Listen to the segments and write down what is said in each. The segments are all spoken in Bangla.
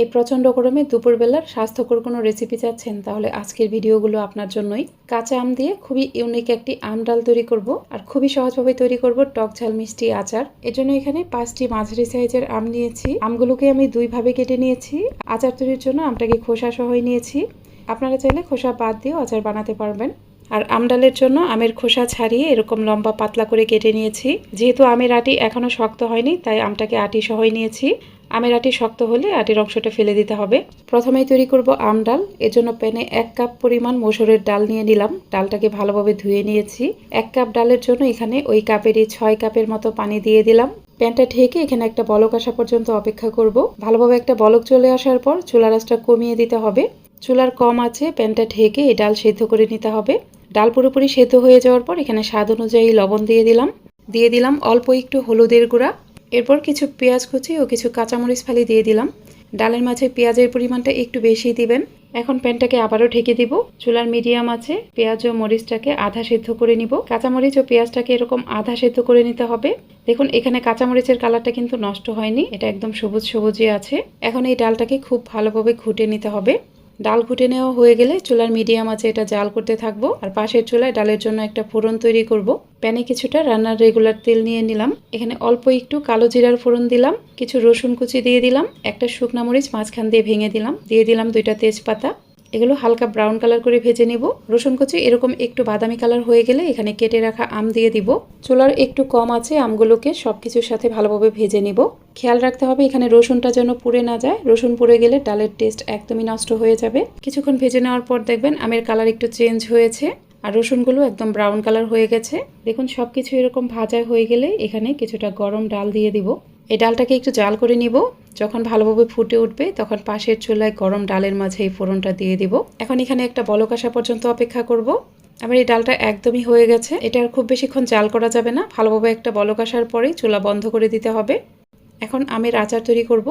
এই প্রচণ্ড গরমে দুপুরবেলার স্বাস্থ্যকর কোনো রেসিপি চাচ্ছেন? তাহলে আজকের ভিডিওগুলো আপনার জন্যই। কাঁচা আম দিয়ে খুবই ইউনিক একটি আম ডাল তৈরি করব আর খুবই সহজভাবে তৈরি করব টক ঝাল মিষ্টি আচার। এজন্য এখানে পাঁচটি মাঝারি সাইজের আম নিয়েছি। আমগুলোকে আমি দুইভাবে কেটে নিয়েছি। আচার তৈরির জন্য আমটাকে খোসা সহই নিয়েছি। আপনারা চাইলে খোসা বাদ দিয়েও আচার বানাতে পারবেন। আর আমডালের জন্য আমের খোসা ছাড়িয়ে এরকম লম্বা পাতলা করে কেটে নিয়েছি। যেহেতু আমের আটি এখনও শক্ত হয়নি, তাই আমটাকে আটি সহই নিয়েছি। আমের আটি শক্ত হলে আটির অংশটা ফেলে দিতে হবে। প্রথমেই তৈরি করব আম ডাল। এজন্য প্যানে এক কাপ পরিমাণ মসুরের ডাল নিয়ে নিলাম। ডালটাকে ভালোভাবে ধুয়ে নিয়েছি। এক কাপ ডালের জন্য এখানে ওই কাপেরই ছয় কাপের মতো পানি দিয়ে দিলাম। প্যানটা ঢেকে এখানে একটা বলক আসা পর্যন্ত অপেক্ষা করব। ভালোভাবে একটা বলক চলে আসার পর চুলার রাসটা কমিয়ে দিতে হবে। চুলার কম আছে, প্যানটা ঢেকে এই ডাল সেদ্ধ করে নিতে হবে। ডাল পুরোপুরি সেদ্ধ হয়ে যাওয়ার পর এখানে স্বাদ অনুযায়ী লবণ দিয়ে দিলাম। দিয়ে দিলাম অল্প একটু হলুদের গুঁড়া। এরপর কিছু পেঁয়াজ কুচি ও কিছু কাঁচামরিচ ফালি দিয়ে দিলাম। ডালের মাঝে পেঁয়াজের পরিমাণটা একটু বেশি দিবেন। এখন প্যানটাকে আবারও ঢেকে দিব। চুলার মিডিয়াম আছে, পেঁয়াজ ও মরিচটাকে আধা সেদ্ধ করে নিব। কাঁচামরিচ ও পেঁয়াজটাকে এরকম আধা সেদ্ধ করে নিতে হবে। দেখুন, এখানে কাঁচামরিচের কালারটা কিন্তু নষ্ট হয়নি। এটা একদম সবুজ সবুজই আছে। এখন এই ডালটাকে খুব ভালোভাবে ঘুটে নিতে হবে। ডাল ঘুটে নেওয়া হয়ে গেলে চুলার মিডিয়াম আছে এটা জাল করতে থাকব। আর পাশের চুলায় ডালের জন্য একটা ফোড়ন তৈরি করব। প্যানে কিছুটা রান্নার রেগুলার তেল নিয়ে নিলাম। এখানে অল্প একটু কালো জিরার ফোড়ন দিলাম। কিছু রসুন কুচি দিয়ে দিলাম। একটা শুকনা মরিচ মাঝখান দিয়ে ভেঙে দিলাম। দিয়ে দিলাম দুইটা তেজপাতা। এগুলো হালকা ব্রাউন কালার করে ভেজে নিব। রসুন কুচি এরকম একটু বাদামি কালার হয়ে গেলে এখানে কেটে রাখা আম দিয়ে দিব। চুলার একটু কম আছে, আমগুলোকে সব কিছুর সাথে ভালোভাবে ভেজে নিব। খেয়াল রাখতে হবে এখানে রসুনটা যেন পুড়ে না যায়। রসুন পুড়ে গেলে ডালের টেস্ট একদমই নষ্ট হয়ে যাবে। কিছুক্ষণ ভেজে নেওয়ার পর দেখবেন আমের কালার একটু চেঞ্জ হয়েছে। আর রসুনগুলো একদম ব্রাউন কালার হয়ে গেছে। দেখুন সব কিছু এরকম ভাজা হয়ে গেলে এখানে কিছুটা গরম ডাল দিয়ে দিব। এই ডালটাকে একটু জাল করে নিব। যখন ভালোভাবে ফুটে উঠবে, তখন পাশের চুলায় গরম ডালের মাঝে এই ফোড়নটা দিয়ে দিব। এখন এখানে একটা বলক আসা পর্যন্ত অপেক্ষা করব। আমার এই ডালটা একদমই হয়ে গেছে। এটা আর খুব বেশিক্ষণ জাল করা যাবে না। ভালোভাবে একটা বলক আসার পরেই চুলা বন্ধ করে দিতে হবে। এখন আমের আচার তৈরি করব।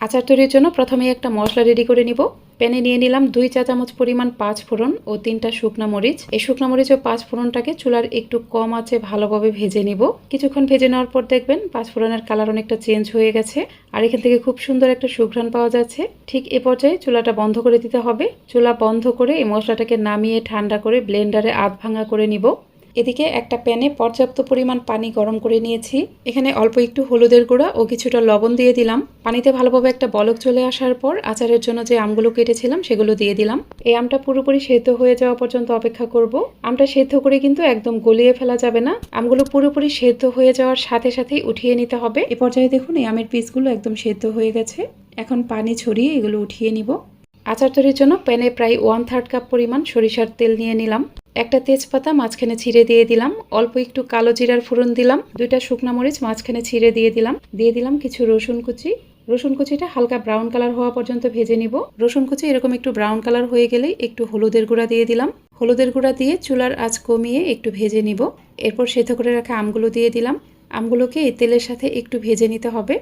আচার তৈরির জন্য প্রথমেই একটা মশলা রেডি করে নিব। প্যানে নিয়ে নিলাম দুই চা চামচ পরিমাণ পাঁচ ফোড়ন ও তিনটা শুকনো মরিচ। এই শুকনো মরিচ ও পাঁচ ফোড়নটাকে চুলার একটু কম আছে ভালোভাবে ভেজে নিব। কিছুক্ষণ ভেজে নেওয়ার পর দেখবেন পাঁচ ফোড়নের কালার অনেকটা চেঞ্জ হয়ে গেছে আর এখান থেকে খুব সুন্দর একটা সুঘ্রাণ পাওয়া যাচ্ছে। ঠিক এ পর্যায়ে চুলাটা বন্ধ করে দিতে হবে। চুলা বন্ধ করে এই মশলাটাকে নামিয়ে ঠান্ডা করে ব্লেন্ডারে আধ ভাঙা করে নিব। এদিকে একটা প্যানে পর্যাপ্ত পরিমাণ পানি গরম করে নিয়েছি। এখানে অল্প একটু হলুদের গুঁড়া ও কিছুটা লবণ দিয়ে দিলাম। পানিতে ভালোভাবে একটা বলক চলে আসার পর আচারের জন্য যে আমগুলো কেটেছিলাম সেগুলো দিয়ে দিলাম। এই আমটা পুরোপুরি সেদ্ধ হয়ে যাওয়া পর্যন্ত অপেক্ষা করব। আমটা সেদ্ধ করে কিন্তু একদম গলিয়ে ফেলা যাবে না। আমগুলো পুরোপুরি সেদ্ধ হয়ে যাওয়ার সাথে সাথেই উঠিয়ে নিতে হবে। এ পর্যায়ে দেখুন এই আমের পিসগুলো একদম সেদ্ধ হয়ে গেছে। এখন পানি ছড়িয়ে এগুলো উঠিয়ে নিব। আচার তৈরির জন্য প্যানে প্রায় ওয়ান থার্ড কাপ পরিমাণ সরিষার তেল নিয়ে নিলাম। একটা তেজপাতা মাঝখানে ছিঁড়ে দিয়ে দিলাম, অল্প একটু কালো জিরার ফোড়ন দিলাম, দুইটা শুকনা মরিচ মাঝখানে ছিঁড়ে দিয়ে দিলাম দিয়ে দিলাম কিছু রসুন কুচি। রসুন কুচিটা হালকা ব্রাউন কালার হওয়া পর্যন্ত ভেজে নিব। রসুন কুচি এরকম একটু ব্রাউন কালার হয়ে গেলেই একটু হলুদের গুঁড়া দিয়ে দিলাম। হলুদের গুঁড়া দিয়ে চুলার আঁচ কমিয়ে একটু ভেজে নিব। এরপর সেদ্ধ করে রাখা আমগুলো দিয়ে দিলাম। আমগুলোকে এই তেলের সাথে একটু ভেজে নিতে হবে।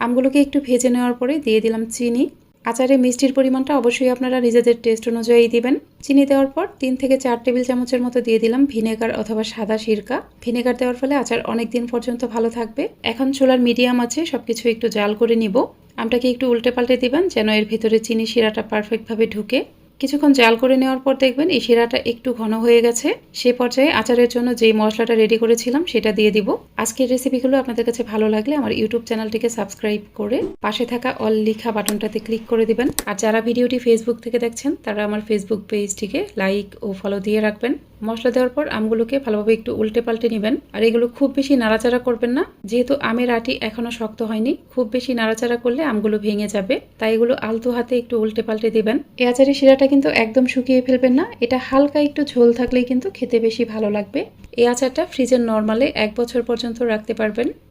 আমগুলোকে একটু ভেজে নেওয়ার পরে দিয়ে দিলাম চিনি। আচারে মিষ্টির পরিমাণটা অবশ্যই আপনারা নিজেদের টেস্ট অনুযায়ী দিবেন। চিনি দেওয়ার পর তিন থেকে চার টেবিল চামচের মতো দিয়ে দিলাম ভিনেগার অথবা সাদা সিরকা। ভিনেগার দেওয়ার ফলে আচার অনেক দিন পর্যন্ত ভালো থাকবে। এখন ছোলার মিডিয়াম আছে সব কিছু একটু জাল করে নিব। আমটাকে একটু উল্টে পাল্টে দিবেন, যেন এর ভিতরে চিনি শিরাটা পারফেক্টভাবে ঢুকে। কিছুক্ষণ জাল করে নেওয়ার পর দেখবেন এই শিরাটা একটু ঘন হয়ে গেছে। সে পর্যায়ে আচারের জন্য যেই মশলাটা রেডি করেছিলাম সেটা দিয়ে দিব। আজকের রেসিপিগুলো আপনাদের কাছে ভালো লাগলে আমার ইউটিউব চ্যানেলটিকে সাবস্ক্রাইব করে পাশে থাকা অল লিখা বাটনটাতে ক্লিক করে দিবেন। আর যারা ভিডিওটি ফেসবুক থেকে দেখছেন, তারা আমার ফেসবুক পেজটিকে লাইক ও ফলো দিয়ে রাখবেন। মশলা দেওয়ার পর আমগুলোকে ভালোভাবে একটু উল্টে পাল্টে নেবেন। আর এগুলো খুব বেশি নাড়াচাড়া করবেন না। যেহেতু আমের আটি এখনও শক্ত হয়নি, খুব বেশি নাড়াচাড়া করলে আমগুলো ভেঙে যাবে। তাই এগুলো আলতো হাতে একটু উল্টে পাল্টে দেবেন। এ আচারের শিরাটা কিন্তু একদম শুকিয়ে ফেলবেন না। এটা হালকা একটু ঝোল থাকলেই কিন্তু খেতে বেশি ভালো লাগবে। এই আচারটা ফ্রিজের নর্মালে এক বছর পর্যন্ত রাখতে পারবেন।